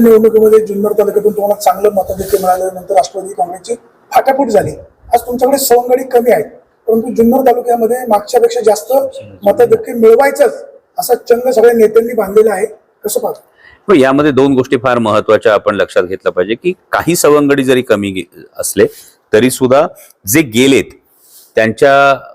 निवडणुकीमध्ये जुन्नर तालुक्यातून तुम्हाला चांगलं मताधिक्य मिळाल्यानंतर राष्ट्रवादी काँग्रेसची फाटाफूट झाली. आज तुमच्याकडे सवंगडी कमी आहेत परंतु जुन्नर तालुक्यामध्ये मागच्यापेक्षा जास्त मताधिक्य मिळवायचंच असा चंग सगळ्या नेत्यांनी बांधलेला आहे. कसं पाहतो? हो, यामध्ये दोन गोष्टी फार महत्त्वाच्या आपण लक्षात घेतल्या पाहिजे की काही सवंगडी जरी कमी असले तरी सुद्धा जे गेलेत त्यांच्या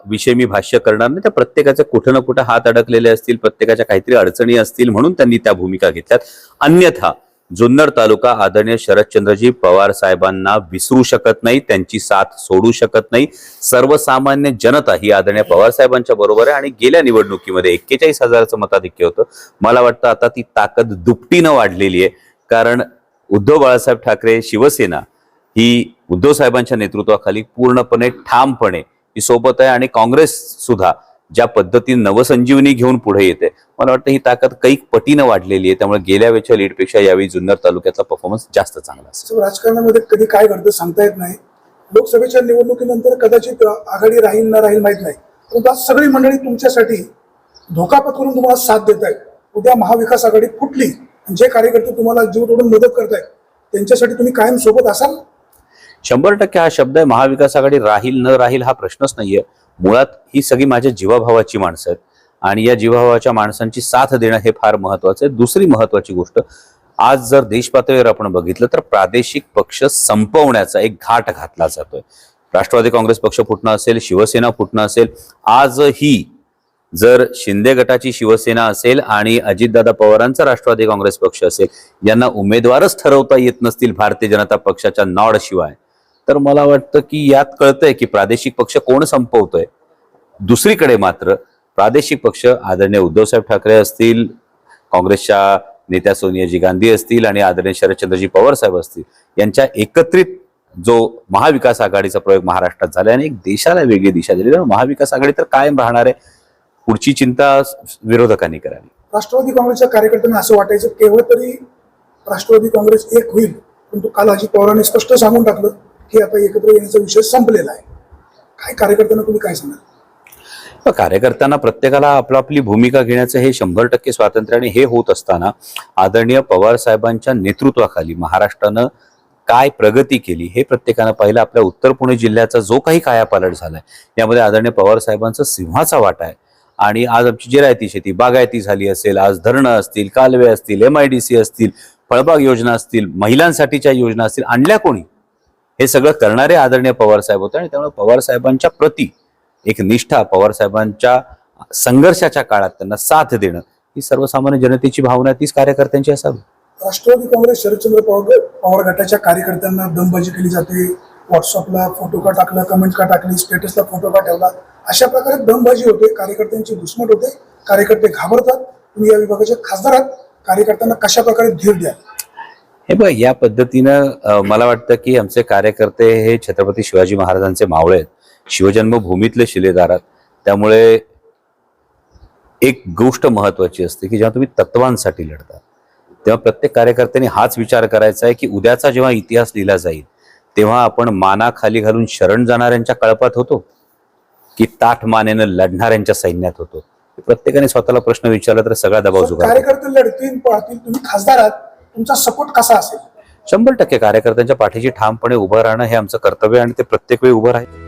विषयी मी भाष्य करणार नाही. त्या प्रत्येकाच्या कुठं ना कुठं हात अडकलेले असतील प्रत्येकाच्या काहीतरी अडचणी असतील म्हणून त्यांनी त्या भूमिका घेतल्यात. अन्यथा जुन्नर तालुका आदरणीय शरदचंद्रजी पवार साहेबांना विसरू शकत नाही त्यांची साथ सोडू शकत नाही. सर्वसामान्य जनता ही आदरणीय पवार साहेबांच्या बरोबर आहे आणि गेल्या निवडणुकीमध्ये एक्केचाळीस हजाराचं मताधिक्य होतं. मला वाटतं आता ती ताकद दुपटीनं वाढलेली आहे. कारण उद्धव बाळासाहेब ठाकरे शिवसेना ही उद्धव साहेबांच्या नेतृत्वाखाली पूर्णपणे ठामपणे ही सोबत आहे आणि काँग्रेस सुद्धा ज्या पद्धतीने नवसंजीवनी घेऊन पुढे येते मला वाटतं ही ताकद कैक पटीनं वाढलेली आहे. त्यामुळे गेल्या वेळच्या लीडपेक्षा यावेळी जुन्नर तालुक्याचा परफॉर्मन्स जास्त चांगला असेल. सो राजकारणामध्ये कधी काय घडतं सांगता येत नाही. लोकसभेच्या निवडणुकीनंतर कदाचित आघाडी राहील ना राहील माहीत नाही. परंतु आज सगळी मंडळी तुमच्यासाठी धोका पत्करून तुम्हाला साथ देत आहेत उद्या महाविकास आघाडी फुटली जे कार्यकर्ते तुम्हाला जीव तोडून मदत करतायत त्यांच्यासाठी तुम्ही कायम सोबत असाल? शंभर टक्के हा शब्द आहे महाविकास आघाडी राहील न राहील हा प्रश्नच नाहीये. मुळात ही सगळी माझ्या जीवाभावाची माणसं आहेत. आणि या जीवाभावाच्या माणसांची साथ देणं हे फार महत्वाचं आहे. दुसरी महत्वाची गोष्ट आज जर देश पातळीवर आपण बघितलं तर प्रादेशिक पक्ष संपवण्याचा एक घाट घातला जातोय. राष्ट्रवादी काँग्रेस पक्ष फुटणं असेल शिवसेना फुटणं असेल आजही जर शिंदे गटाची शिवसेना असेल आणि अजितदादा पवारांचा राष्ट्रवादी काँग्रेस पक्ष असेल यांना उमेदवारच ठरवता येत नसतील भारतीय जनता पक्षाच्या नॉड शिवाय तर मला वाटतं की यात कळतंय की प्रादेशिक पक्ष कोण संपवतोय? दुसरीकडे मात्र प्रादेशिक पक्ष आदरणीय उद्धवसाहेब ठाकरे असतील काँग्रेसच्या नेत्या सोनियाजी गांधी असतील आणि आदरणीय शरदचंद्रजी पवार साहेब असतील यांच्या एकत्रित जो महाविकास आघाडीचा प्रयोग महाराष्ट्रात झाला आणि एक देशाला वेगळी दिशा दिली तर महाविकास आघाडी तर कायम राहणार आहे. पुढची चिंता विरोधकांनी करावी. राष्ट्रवादी काँग्रेसच्या कार्यकर्त्यांना असं वाटायचं केवळ तरी राष्ट्रवादी काँग्रेस एक होईल परंतु काल अजित पवारांनी स्पष्ट सांगून टाकलं की आता एकत्र येण्याचा विषय संपलेला आहे. काय कार्यकर्त्यांना तुम्ही काय सांगाल? कार्यकर्त्यांना प्रत्येकाला आपला आपली भूमिका घेण्याचं हे शंभर टक्के स्वातंत्र्य आणि हे होत असताना आदरणीय पवार साहेबांच्या नेतृत्वाखाली महाराष्ट्रानं काय प्रगती केली हे प्रत्येकानं पाहिलं. आपल्या उत्तर पुणे जिल्ह्याचा जो काही कायापालट झालाय यामध्ये आदरणीय पवार साहेबांचा सिंहाचा वाटा आहे. आणि आज आमची जिरायती शेती बागायती झाली असेल आज धरणं असतील कालवे असतील एम आय डी सी असतील फळबाग योजना असतील महिलांसाठीच्या योजना असतील आणल्या कोणी? हे सगळं करणारे आदरणीय पवार साहेब होते आणि त्यामुळे पवार साहेबांच्या प्रती एक निष्ठा पवार साहेबांच्या संघर्षाच्या काळात त्यांना साथ देणं ही सर्वसामान्य जनतेची भावना तीच कार्यकर्त्यांची असावी. राष्ट्रवादी काँग्रेस शरदचंद्र पवार पवार गटाच्या कार्यकर्त्यांना दमबाजी केली जाते. व्हॉट्सअपला फोटो का टाकला कमेंट का टाकली स्टेटसला फोटो का ठेवला अशा प्रकारे दमबाजी होते. कार्यकर्त्यांची घुसमट होते. कार्यकर्ते घाबरतात. तुम्ही या विभागाचे खासदार आहात. कार्यकर्त्यांना कशा प्रकारे धीर द्या हे बघ या पद्धतीनं मला वाटतं की आमचे कार्यकर्ते हे छत्रपती शिवाजी महाराजांचे मावळे आहेत. शिवजन्मभूमीतले शिलेदार आहेत. त्यामुळे एक गोष्ट महत्वाची असते की जेव्हा तुम्ही तत्वांसाठी लढता तेव्हा प्रत्येक कार्यकर्त्यांनी हाच विचार करायचा आहे की उद्याचा जेव्हा इतिहास लिहिला जाईल तेव्हा आपण माना खाली घालून शरण जाणाऱ्यांच्या कळपात होतो? की ताठ मानेनं लढणाऱ्यांच्या सैन्यात होतो? प्रत्येकाने स्वतःला प्रश्न विचारला तर सगळा दबाव कार्यकर्ते लढतील पळतील तुम्ही खासदार आहात. तुमचा सपोर्ट कसा असेल? शंभर टक्के कार्यकर्त्यांच्या पाठीशी ठामपणे उभं राहणं हे आमचं कर्तव्य आहे आणि ते प्रत्येक वेळी उभं राहील.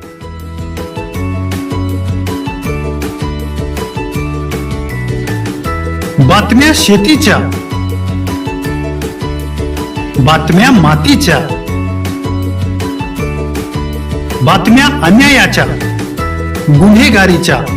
बातम्या शेतीच्या. बातम्या मातीच्या. बातम्या अन्यायाच्या. गुन्हेगारीच्या.